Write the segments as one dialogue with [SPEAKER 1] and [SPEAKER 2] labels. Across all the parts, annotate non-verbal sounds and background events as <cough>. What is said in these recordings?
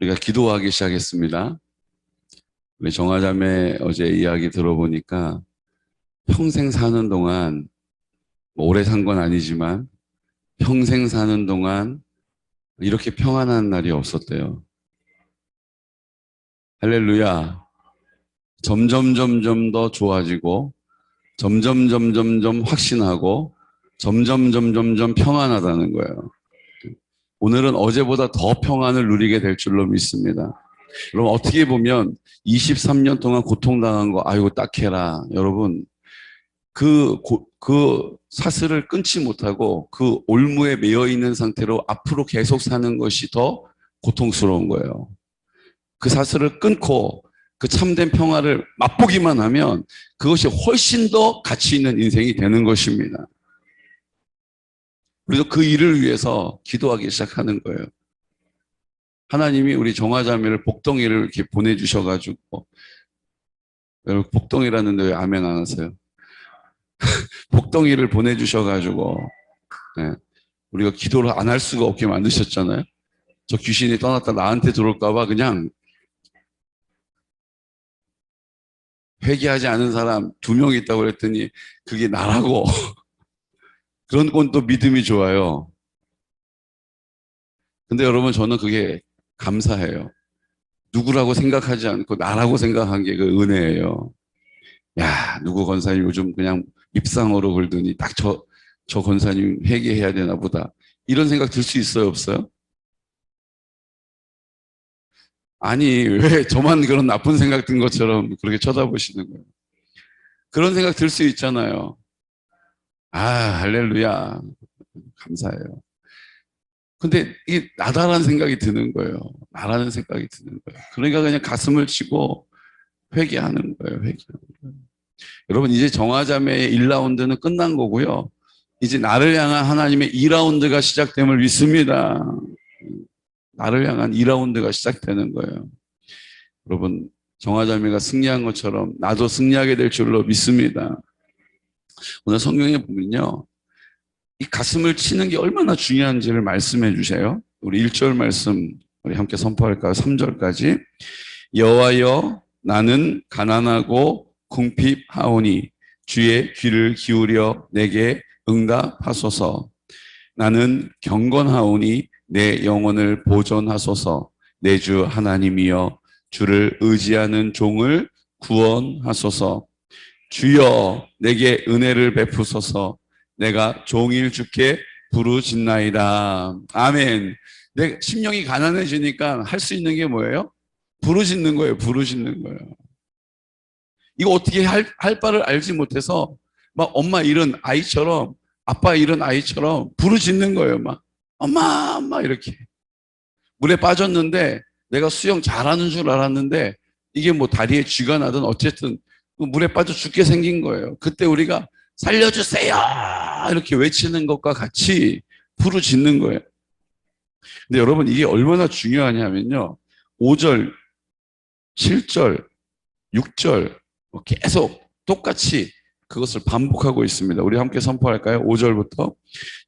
[SPEAKER 1] 우리가 기도하기 시작했습니다. 우리 정화자매 어제 이야기 들어보니까 평생 사는 동안 뭐 오래 산 건 아니지만 평생 사는 동안 이렇게 평안한 날이 없었대요. 할렐루야. 점점 점점 더 좋아지고 점점 점점 점 확신하고 점점 점점 점 평안하다는 거예요. 오늘은 어제보다 더 평안을 누리게 될 줄로 믿습니다. 여러분 어떻게 보면 23년 동안 고통당한 거 아이고 딱해라. 여러분 그, 고, 그 사슬을 끊지 못하고 그 올무에 매여 있는 상태로 앞으로 계속 사는 것이 더 고통스러운 거예요. 그 사슬을 끊고 그 참된 평화를 맛보기만 하면 그것이 훨씬 더 가치 있는 인생이 되는 것입니다. 우리도 그 일을 위해서 기도하기 시작하는 거예요. 하나님이 우리 정화자매를 복덩이를 이렇게 보내주셔가지고, 여러분, 복덩이라는데 왜 아멘 안 하세요? <laughs> 복덩이를 보내주셔가지고, 네. 우리가 기도를 안 할 수가 없게 만드셨잖아요. 저 귀신이 떠났다 나한테 들어올까봐 그냥 회개하지 않은 사람 두 명 있다고 그랬더니 그게 나라고. <laughs> 그런 건 또 믿음이 좋아요. 근데 여러분 저는 그게 감사해요. 누구라고 생각하지 않고 나라고 생각한 게 그 은혜예요. 야, 누구 권사님 요즘 그냥 입상으로 굴더니 딱 저, 저 권사님 회개해야 되나 보다. 이런 생각 들 수 있어요, 없어요? 아니, 왜 저만 그런 나쁜 생각 든 것처럼 그렇게 쳐다보시는 거예요? 그런 생각 들 수 있잖아요. 아, 할렐루야. 감사해요. 근데 이게 나다라는 생각이 드는 거예요. 나라는 생각이 드는 거예요. 그러니까 그냥 가슴을 치고 회개하는 거예요. 회개하는 거예요. 여러분 이제 정화자매의 1라운드는 끝난 거고요. 이제 나를 향한 하나님의 2라운드가 시작됨을 믿습니다. 나를 향한 2라운드가 시작되는 거예요. 여러분 정화자매가 승리한 것처럼 나도 승리하게 될 줄로 믿습니다. 오늘 성경에 보면요. 이 가슴을 치는 게 얼마나 중요한지를 말씀해 주세요. 우리 1절 말씀 우리 함께 선포할까요? 3절까지 여호와여 나는 가난하고 궁핍하오니 주의 귀를 기울여 내게 응답하소서 나는 경건하오니 내 영혼을 보존하소서 내 주 하나님이여 주를 의지하는 종을 구원하소서 주여 내게 은혜를 베푸소서 내가 종일 주께 부르짖나이다. 아멘. 내 심령이 가난해지니까 할 수 있는 게 뭐예요? 부르짖는 거예요. 부르짖는 거예요. 이거 어떻게 할, 할 바를 알지 못해서 막 엄마 잃은 아이처럼 아빠 잃은 아이처럼 부르짖는 거예요. 막 엄마 엄마 이렇게 물에 빠졌는데 내가 수영 잘하는 줄 알았는데 이게 뭐 다리에 쥐가 나든 어쨌든 그 물에 빠져 죽게 생긴 거예요. 그때 우리가 살려주세요! 이렇게 외치는 것과 같이 부르짖는 거예요. 근데 여러분, 이게 얼마나 중요하냐면요. 5절, 7절, 6절, 뭐 계속 똑같이 그것을 반복하고 있습니다. 우리 함께 선포할까요? 5절부터.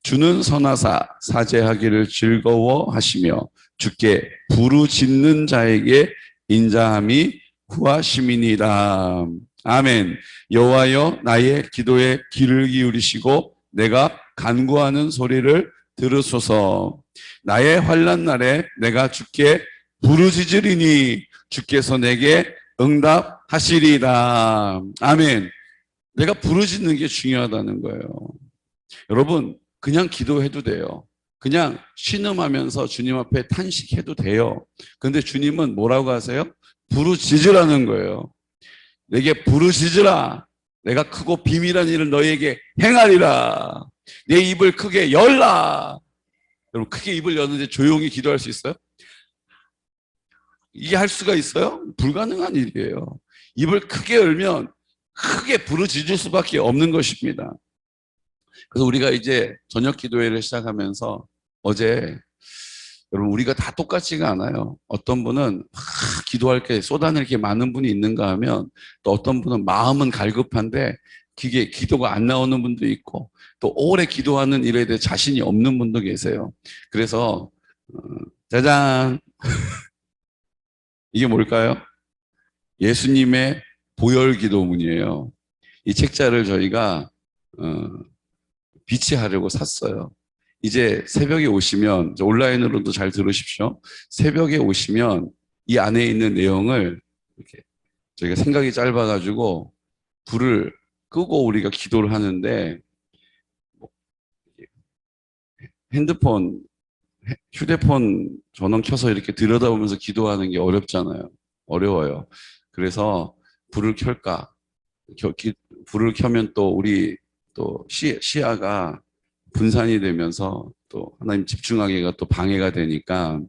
[SPEAKER 1] 주는 선하사 사죄하기를 즐거워하시며 주께 부르짖는 자에게 인자함이 후하심이니라. 아멘. 여호와여 나의 기도에 귀를 기울이시고 내가 간구하는 소리를 들으소서. 나의 환난 날에 내가 주께 부르짖으리니 주께서 내게 응답하시리라. 아멘. 내가 부르짖는 게 중요하다는 거예요. 여러분 그냥 기도해도 돼요. 그냥 신음하면서 주님 앞에 탄식해도 돼요. 근데 주님은 뭐라고 하세요? 부르짖으라는 거예요. 내게 부르짖으라. 내가 크고 비밀한 일을 너희에게 행하리라. 내 입을 크게 열라. 여러분 크게 입을 여는데 조용히 기도할 수 있어요? 이게 할 수가 있어요? 불가능한 일이에요. 입을 크게 열면 크게 부르짖을 수밖에 없는 것입니다. 그래서 우리가 이제 저녁 기도회를 시작하면서 어제 여러분 우리가 다 똑같지가 않아요. 어떤 분은 막 기도할 게 쏟아낼 게 많은 분이 있는가 하면 또 어떤 분은 마음은 갈급한데 그게 기도가 안 나오는 분도 있고 또 오래 기도하는 일에 대해 자신이 없는 분도 계세요. 그래서 어, 짜잔 <laughs> 이게 뭘까요? 예수님의 보혈 기도문이에요. 이 책자를 저희가 어, 비치하려고 샀어요. 이제 새벽에 오시면 온라인으로도 잘 들으십시오. 새벽에 오시면 이 안에 있는 내용을 이렇게 저희가 생각이 짧아가지고 불을 끄고 우리가 기도를 하는데 뭐 핸드폰, 헤- 휴대폰 전원 켜서 이렇게 들여다보면서 기도하는 게 어렵잖아요. 어려워요. 그래서 불을 켤까? 불을 켜면 또 우리 또 시, 시야가 분산이 되면서 또 하나님 집중하기가 또 방해가 되니까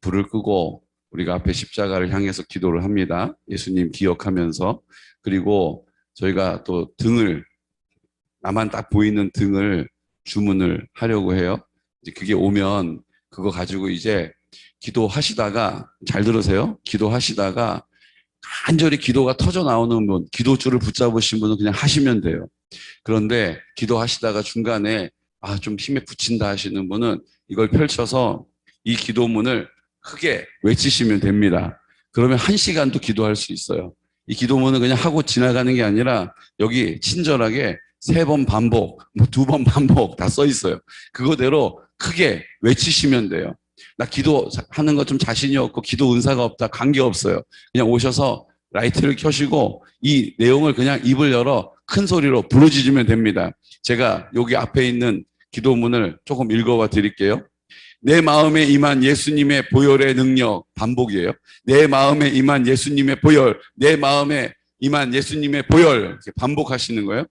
[SPEAKER 1] 불을 끄고 우리가 앞에 십자가를 향해서 기도를 합니다. 예수님 기억하면서 그리고 저희가 또 등을 나만 딱 보이는 등을 주문을 하려고 해요. 이제 그게 오면 그거 가지고 이제 기도하시다가 잘 들으세요. 기도하시다가 간절히 기도가 터져 나오는 분, 기도줄을 붙잡으신 분은 그냥 하시면 돼요. 그런데 기도하시다가 중간에 아, 좀 힘에 붙인다 하시는 분은 이걸 펼쳐서 이 기도문을 크게 외치시면 됩니다. 그러면 한 시간도 기도할 수 있어요. 이 기도문은 그냥 하고 지나가는 게 아니라 여기 친절하게 세 번 반복, 뭐 두 번 <laughs> 반복 다 써 있어요. 그거대로 크게 외치시면 돼요. 나 기도하는 거좀 자신이 없고 기도 은사가 없다. 관계 없어요. 그냥 오셔서 라이트를 켜시고 이 내용을 그냥 입을 열어 큰 소리로 부르짖으면 됩니다. 제가 여기 앞에 있는 기도문을 조금 읽어봐 드릴게요. 내 마음에 임한 예수님의 보혈의 능력 반복이에요. 내 마음에 임한 예수님의 보혈, 내 마음에 임한 예수님의 보혈 반복하시는 거예요.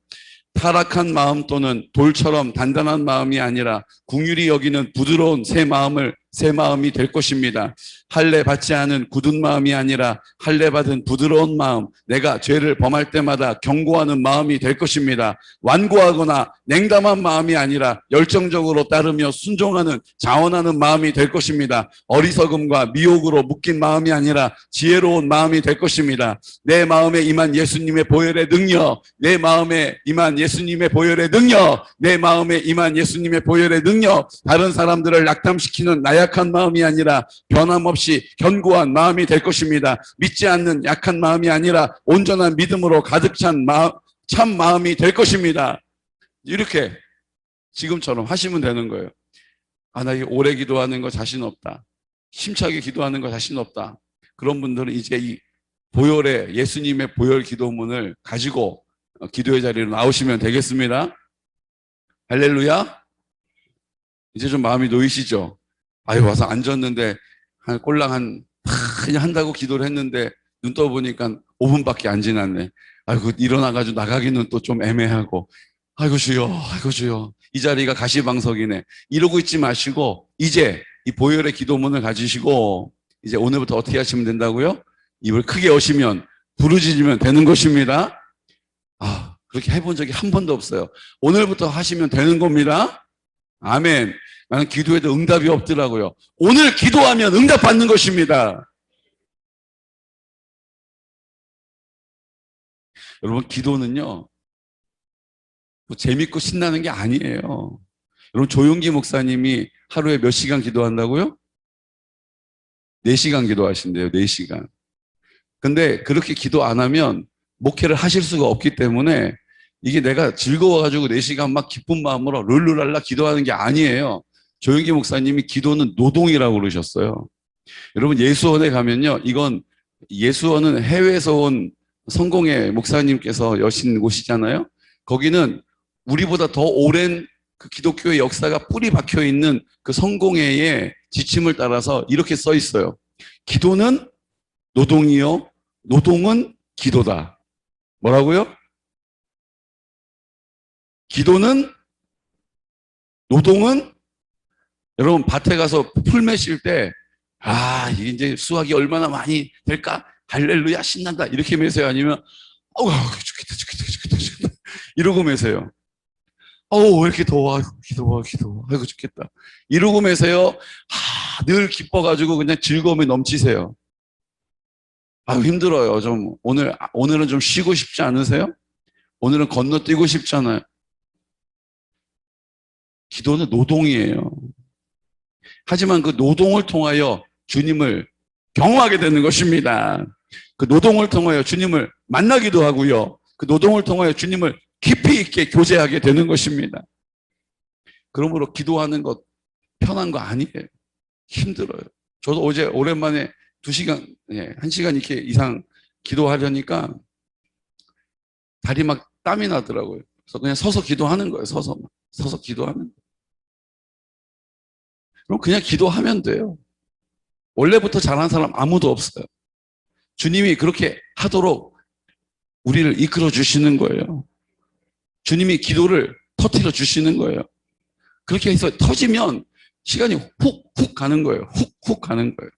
[SPEAKER 1] 타락한 마음 또는 돌처럼 단단한 마음이 아니라 궁휼히 여기는 부드러운 새 마음을 새 마음이 될 것입니다. 할례 받지 않은 굳은 마음이 아니라 할례 받은 부드러운 마음, 내가 죄를 범할 때마다 경고하는 마음이 될 것입니다. 완고하거나 냉담한 마음이 아니라 열정적으로 따르며 순종하는 자원하는 마음이 될 것입니다. 어리석음과 미혹으로 묶인 마음이 아니라 지혜로운 마음이 될 것입니다. 내 마음에 임한 예수님의 보혈의 능력, 내 마음에 임한 예수님의 보혈의 능력, 내 마음에 임한 예수님의 보혈의 능력, 다른 사람들을 낙담시키는 나 약한 마음이 아니라 변함없이 견고한 마음이 될 것입니다. 믿지 않는 약한 마음이 아니라 온전한 믿음으로 가득 찬 마음, 참 마음이 될 것입니다. 이렇게 지금처럼 하시면 되는 거예요. 아, 나 오래 기도하는 거 자신 없다. 힘차게 기도하는 거 자신 없다. 그런 분들은 이제 이 보혈의 예수님의 보혈 기도문을 가지고 어, 기도의 자리로 나오시면 되겠습니다. 할렐루야. 이제 좀 마음이 놓이시죠? 아유, 와서 앉았는데, 한 꼴랑 한, 하, 그냥 한다고 기도를 했는데, 눈 떠보니까 5분밖에 안 지났네. 아이고, 일어나가지고 나가기는 또 좀 애매하고, 아이고, 주여, 아이고, 주여. 이 자리가 가시방석이네. 이러고 있지 마시고, 이제 이 보혈의 기도문을 가지시고, 이제 오늘부터 어떻게 하시면 된다고요? 입을 크게 여시면, 부르짖으면 되는 것입니다. 아, 그렇게 해본 적이 한 번도 없어요. 오늘부터 하시면 되는 겁니다. 아멘. 나는 기도해도 응답이 없더라고요. 오늘 기도하면 응답 받는 것입니다. 여러분, 기도는요, 뭐 재밌고 신나는 게 아니에요. 여러분, 조용기 목사님이 하루에 몇 시간 기도한다고요? 4시간 기도하신대요, 4시간. 근데 그렇게 기도 안 하면 목회를 하실 수가 없기 때문에 이게 내가 즐거워가지고 4시간 막 기쁜 마음으로 룰루랄라 기도하는 게 아니에요. 조영기 목사님이 기도는 노동이라고 그러셨어요. 여러분 예수원에 가면요. 이건 예수원은 해외에서 온 성공의 목사님께서 여신 곳이잖아요. 거기는 우리보다 더 오랜 그 기독교의 역사가 뿌리 박혀 있는 그 성공회의 지침을 따라서 이렇게 써 있어요. 기도는 노동이요. 노동은 기도다. 뭐라고요? 기도는 노동은 여러분 밭에 가서 풀 매실 때 아, 이게 이제 수확이 얼마나 많이 될까? 할렐루야 신난다. 이렇게 매세요. 아니면 어우, 죽겠다, 죽겠다, 죽겠다, 죽겠다. 이러고 매세요. 어우, 왜 이렇게 더워? 아이고, 기도워, 기도워. 아이고, 죽겠다. 이러고 매세요. 아, 늘 기뻐가지고 그냥 즐거움에 넘치세요. 아, 힘들어요. 좀, 오늘, 오늘은 좀 쉬고 싶지 않으세요? 오늘은 건너뛰고 싶잖아요. 기도는 노동이에요. 하지만 그 노동을 통하여 주님을 경험하게 되는 것입니다. 그 노동을 통하여 주님을 만나기도 하고요. 그 노동을 통하여 주님을 깊이 있게 교제하게 되는 것입니다. 그러므로 기도하는 것 편한 거 아니에요. 힘들어요. 저도 어제 오랜만에 두 시간, 예, 한 시간 이렇게 이상 기도하려니까 다리 막 땀이 나더라고요. 그래서 그냥 서서 기도하는 거예요. 서서. 서서 기도하는 거예요. 그럼 그냥 기도하면 돼요. 원래부터 잘하는 사람 아무도 없어요. 주님이 그렇게 하도록 우리를 이끌어 주시는 거예요. 주님이 기도를 터뜨려 주시는 거예요. 그렇게 해서 터지면 시간이 훅, 훅 가는 거예요. 훅, 훅 가는 거예요.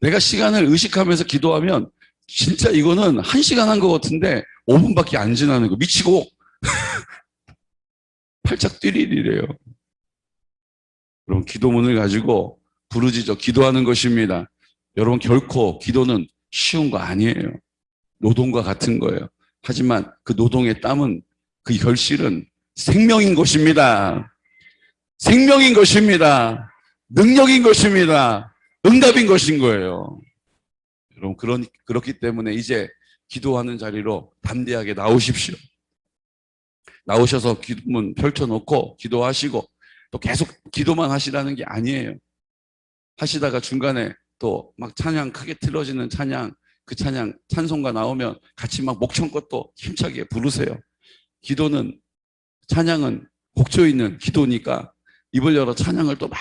[SPEAKER 1] 내가 시간을 의식하면서 기도하면 진짜 이거는 한 시간 한 것 같은데 5분밖에 안 지나는 거. 미치고 <laughs> 팔짝 뛰리리래요. 여러분, 기도문을 가지고 부르짖어 기도하는 것입니다. 여러분, 결코 기도는 쉬운 거 아니에요. 노동과 같은 거예요. 하지만 그 노동의 땀은 그 결실은 생명인 것입니다. 생명인 것입니다. 능력인 것입니다. 응답인 것인 거예요. 여러분, 그런, 그렇기 때문에 이제 기도하는 자리로 담대하게 나오십시오. 나오셔서 기도문 펼쳐놓고 기도하시고 또 계속 기도만 하시라는 게 아니에요. 하시다가 중간에 또 막 찬양 크게 틀어지는 찬양 그 찬양 찬송가 나오면 같이 막 목청껏 또 힘차게 부르세요. 기도는 찬양은 곡조 있는 기도니까 입을 열어 찬양을 또 막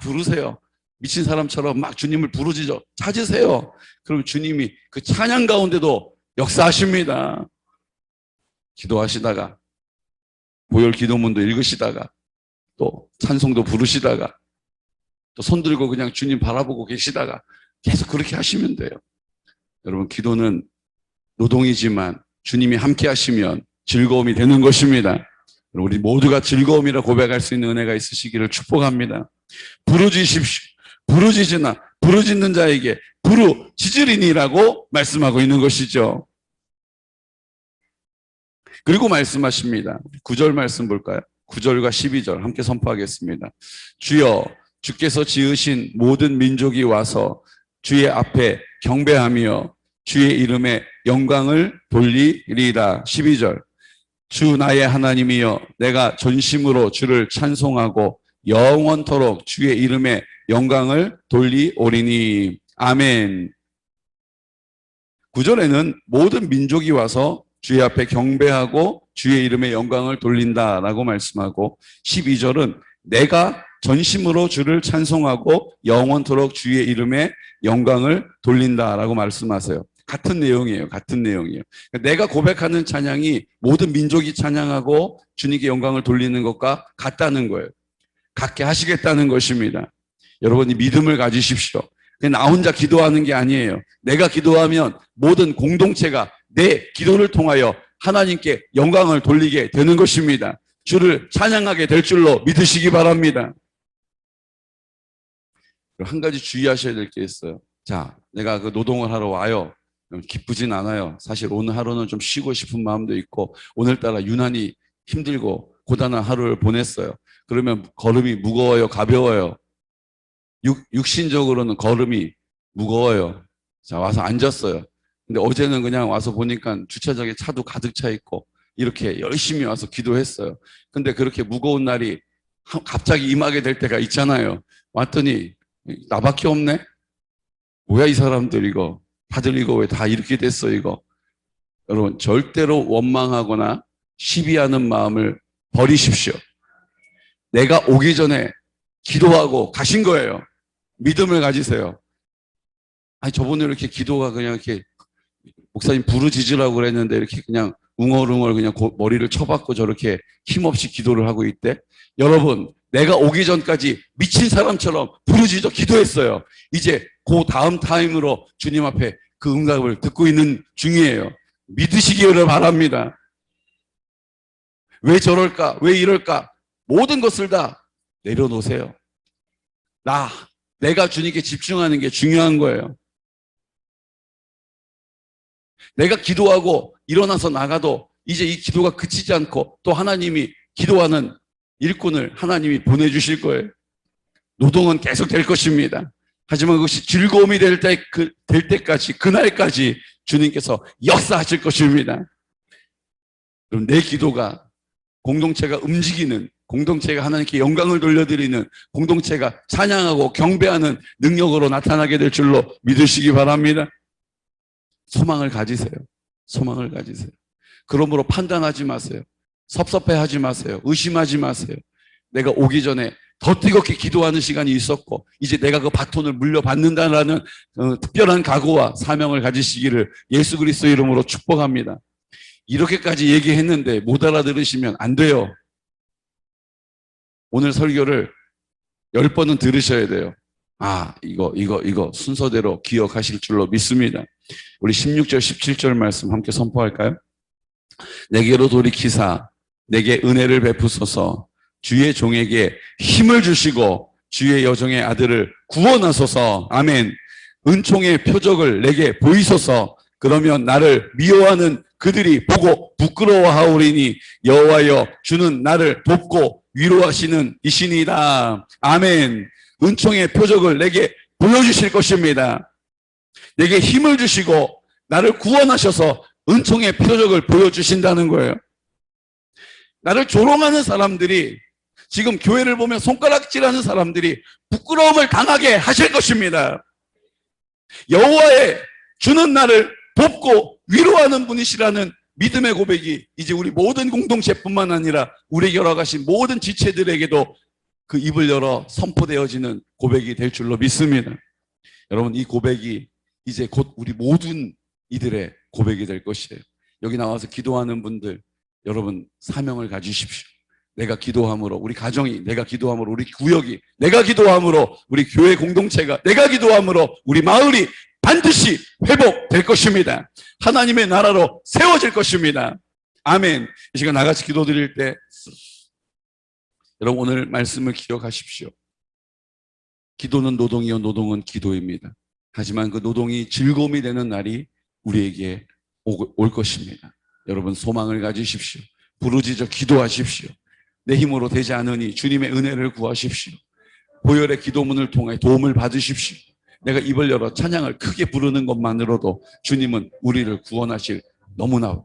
[SPEAKER 1] 부르세요. 미친 사람처럼 막 주님을 부르짖어 찾으세요. 그럼 주님이 그 찬양 가운데도 역사하십니다. 기도하시다가 고열 기도문도 읽으시다가 또 찬송도 부르시다가 또 손 들고 그냥 주님 바라보고 계시다가 계속 그렇게 하시면 돼요. 여러분 기도는 노동이지만 주님이 함께 하시면 즐거움이 되는 것입니다. 우리 모두가 즐거움이라 고백할 수 있는 은혜가 있으시기를 축복합니다. 부르짖으십시오. 부르짖으나 부르짖는 자에게 부르짖으리니라고 말씀하고 있는 것이죠. 그리고 말씀하십니다. 9절 말씀 볼까요? 9절과 12절 함께 선포하겠습니다. 주여 주께서 지으신 모든 민족이 와서 주의 앞에 경배하며 주의 이름에 영광을 돌리리라. 12절. 주 나의 하나님이여 내가 전심으로 주를 찬송하고 영원토록 주의 이름에 영광을 돌리오리니. 아멘. 9절에는 모든 민족이 와서 주의 앞에 경배하고 주의 이름에 영광을 돌린다라고 말씀하고 12절은 내가 전심으로 주를 찬송하고 영원토록 주의 이름에 영광을 돌린다라고 말씀하세요. 같은 내용이에요. 같은 내용이에요. 그러니까 내가 고백하는 찬양이 모든 민족이 찬양하고 주님께 영광을 돌리는 것과 같다는 거예요. 같게 하시겠다는 것입니다. 여러분이 믿음을 가지십시오. 나 혼자 기도하는 게 아니에요. 내가 기도하면 모든 공동체가 내 기도를 통하여 하나님께 영광을 돌리게 되는 것입니다. 주를 찬양하게 될 줄로 믿으시기 바랍니다. 한 가지 주의하셔야 될 게 있어요. 자, 내가 그 노동을 하러 와요. 기쁘진 않아요. 사실 오늘 하루는 좀 쉬고 싶은 마음도 있고 오늘따라 유난히 힘들고 고단한 하루를 보냈어요. 그러면 걸음이 무거워요, 가벼워요. 육, 육신적으로는 걸음이 무거워요. 자, 와서 앉았어요. 근데 어제는 그냥 와서 보니까 주차장에 차도 가득 차 있고 이렇게 열심히 와서 기도했어요. 근데 그렇게 무거운 날이 갑자기 임하게 될 때가 있잖아요. 왔더니 나밖에 없네? 뭐야 이 사람들 이거. 다들 이거 왜 다 이렇게 됐어 이거. 여러분 절대로 원망하거나 시비하는 마음을 버리십시오. 내가 오기 전에 기도하고 가신 거예요. 믿음을 가지세요. 아니 저번에 이렇게 기도가 그냥 이렇게 목사님 부르짖으라고 그랬는데 이렇게 그냥 웅얼웅얼 그냥 머리를 쳐박고 저렇게 힘없이 기도를 하고 있대. 여러분 내가 오기 전까지 미친 사람처럼 부르짖어 기도했어요. 이제 그 다음 타임으로 주님 앞에 그 응답을 듣고 있는 중이에요. 믿으시기를 바랍니다. 왜 저럴까? 왜 이럴까? 모든 것을 다 내려놓으세요. 나, 내가 주님께 집중하는 게 중요한 거예요. 내가 기도하고 일어나서 나가도 이제 이 기도가 그치지 않고 또 하나님이 기도하는 일꾼을 하나님이 보내주실 거예요. 노동은 계속 될 것입니다. 하지만 그것이 즐거움이 될, 때, 그, 될 때까지, 그날까지 주님께서 역사하실 것입니다. 그럼 내 기도가 공동체가 움직이는, 공동체가 하나님께 영광을 돌려드리는, 공동체가 찬양하고 경배하는 능력으로 나타나게 될 줄로 믿으시기 바랍니다. 소망을 가지세요. 소망을 가지세요. 그러므로 판단하지 마세요. 섭섭해하지 마세요. 의심하지 마세요. 내가 오기 전에 더 뜨겁게 기도하는 시간이 있었고 이제 내가 그 바톤을 물려받는다라는 어, 특별한 각오와 사명을 가지시기를 예수 그리스도 이름으로 축복합니다. 이렇게까지 얘기했는데 못 알아들으시면 안 돼요. 오늘 설교를 열 번은 들으셔야 돼요. 아, 이거, 이거, 이거 순서대로 기억하실 줄로 믿습니다. 우리 16절, 17절 말씀 함께 선포할까요? 내게로 돌이키사, 내게 은혜를 베푸소서, 주의 종에게 힘을 주시고, 주의 여종의 아들을 구원하소서, 아멘. 은총의 표적을 내게 보이소서, 그러면 나를 미워하는 그들이 보고 부끄러워하오리니 여호와여 주는 나를 돕고 위로하시는 이신이다. 아멘. 은총의 표적을 내게 보여주실 것입니다. 내게 힘을 주시고 나를 구원하셔서 은총의 표적을 보여주신다는 거예요. 나를 조롱하는 사람들이 지금 교회를 보면 손가락질하는 사람들이 부끄러움을 당하게 하실 것입니다. 여호와의 주는 나를 돕고 위로하는 분이시라는 믿음의 고백이 이제 우리 모든 공동체뿐만 아니라 우리에게 열어가신 모든 지체들에게도 그 입을 열어 선포되어지는 고백이 될 줄로 믿습니다. 여러분 이 고백이 이제 곧 우리 모든 이들의 고백이 될 것이에요. 여기 나와서 기도하는 분들 여러분 사명을 가지십시오. 내가 기도함으로 우리 가정이 내가 기도함으로 우리 구역이 내가 기도함으로 우리 교회 공동체가 내가 기도함으로 우리 마을이 반드시 회복될 것입니다. 하나님의 나라로 세워질 것입니다. 아멘. 이 시간 나같이 기도 드릴 때 여러분 오늘 말씀을 기억하십시오. 기도는 노동이요 노동은 기도입니다. 하지만 그 노동이 즐거움이 되는 날이 우리에게 올 것입니다. 여러분 소망을 가지십시오. 부르짖어 기도하십시오. 내 힘으로 되지 않으니 주님의 은혜를 구하십시오. 보혈의 기도문을 통해 도움을 받으십시오. 내가 입을 열어 찬양을 크게 부르는 것만으로도 주님은 우리를 구원하실 너무나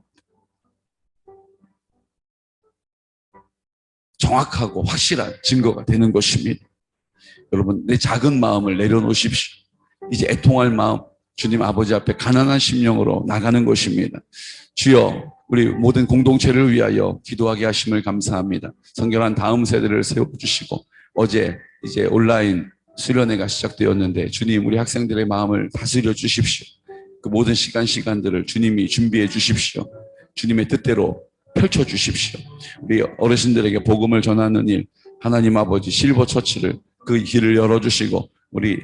[SPEAKER 1] 정확하고 확실한 증거가 되는 것입니다. 여러분, 내 작은 마음을 내려놓으십시오. 이제 애통할 마음, 주님 아버지 앞에 가난한 심령으로 나가는 것입니다. 주여, 우리 모든 공동체를 위하여 기도하게 하심을 감사합니다. 성결한 다음 세대를 세워주시고, 어제 이제 온라인 수련회가 시작되었는데, 주님, 우리 학생들의 마음을 다스려 주십시오. 그 모든 시간, 시간들을 주님이 준비해 주십시오. 주님의 뜻대로 펼쳐 주십시오. 우리 어르신들에게 복음을 전하는 일, 하나님 아버지 실버 처치를 그 길을 열어 주시고, 우리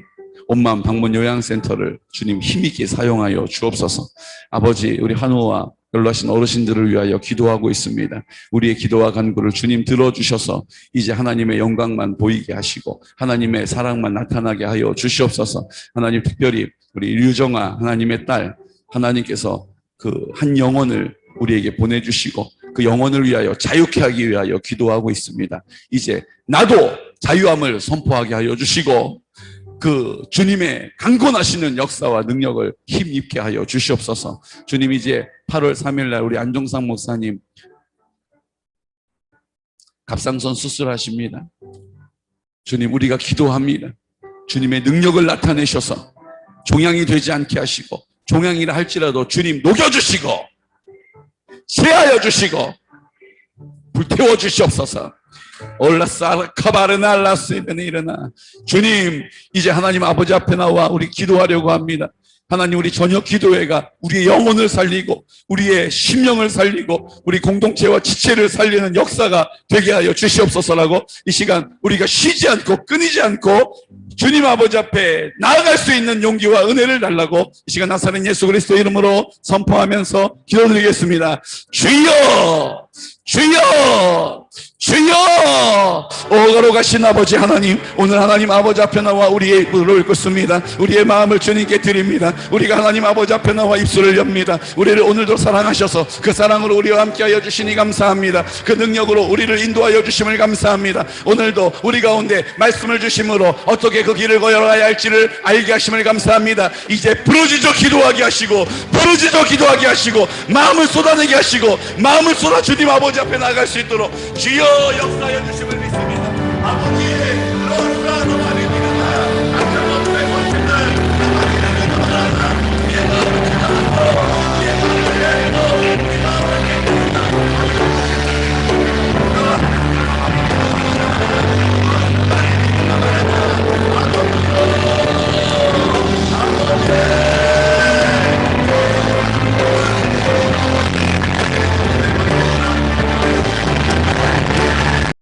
[SPEAKER 1] 온맘 방문 요양센터를 주님 힘있게 사용하여 주옵소서. 아버지, 우리 한우와 연로하신 어르신들을 위하여 기도하고 있습니다. 우리의 기도와 간구를 주님 들어주셔서 이제 하나님의 영광만 보이게 하시고 하나님의 사랑만 나타나게 하여 주시옵소서. 하나님 특별히 우리 류정아 하나님의 딸 하나님께서 그 한 영혼을 우리에게 보내주시고 그 영혼을 위하여 자유케 하기 위하여 기도하고 있습니다. 이제 나도 자유함을 선포하게 하여 주시고 그 주님의 강권하시는 역사와 능력을 힘입게 하여 주시옵소서. 주님 이제 8월 3일 날 우리 안종상 목사님 갑상선 수술하십니다. 주님 우리가 기도합니다. 주님의 능력을 나타내셔서 종양이 되지 않게 하시고 종양이라 할지라도 주님 녹여주시고 제하여 주시고 불태워 주시옵소서. 올라싸 카바르날라스이벤 일어나 주님 이제 하나님 아버지 앞에 나와 우리 기도하려고 합니다. 하나님 우리 저녁 기도회가 우리의 영혼을 살리고 우리의 심령을 살리고 우리 공동체와 지체를 살리는 역사가 되게 하여 주시옵소서라고 이 시간 우리가 쉬지 않고 끊이지 않고 주님 아버지 앞에 나아갈 수 있는 용기와 은혜를 달라고 이 시간 나사렛 예수 그리스도 이름으로 선포하면서 기도드리겠습니다. 주여 주여 주여! 오가로 가신 아버지 하나님 오늘 하나님 아버지 앞에 나와 우리의 입을 꿇습니다. 우리의 마음을 주님께 드립니다. 우리가 하나님 아버지 앞에 나와 입술을 엽니다. 우리를 오늘도 사랑하셔서 그 사랑으로 우리와 함께하여 주시니 감사합니다. 그 능력으로 우리를 인도하여 주심을 감사합니다. 오늘도 우리 가운데 말씀을 주심으로 어떻게 그 길을 걸어가야 할지를 알게 하심을 감사합니다. 이제 부르짖어 기도하게 하시고 부르짖어 기도하게 하시고 마음을 쏟아내게 하시고 마음을 쏟아 주님 아버지 앞에 나갈 수 있도록 주여 역사하여 주심을 믿습니다. 아버지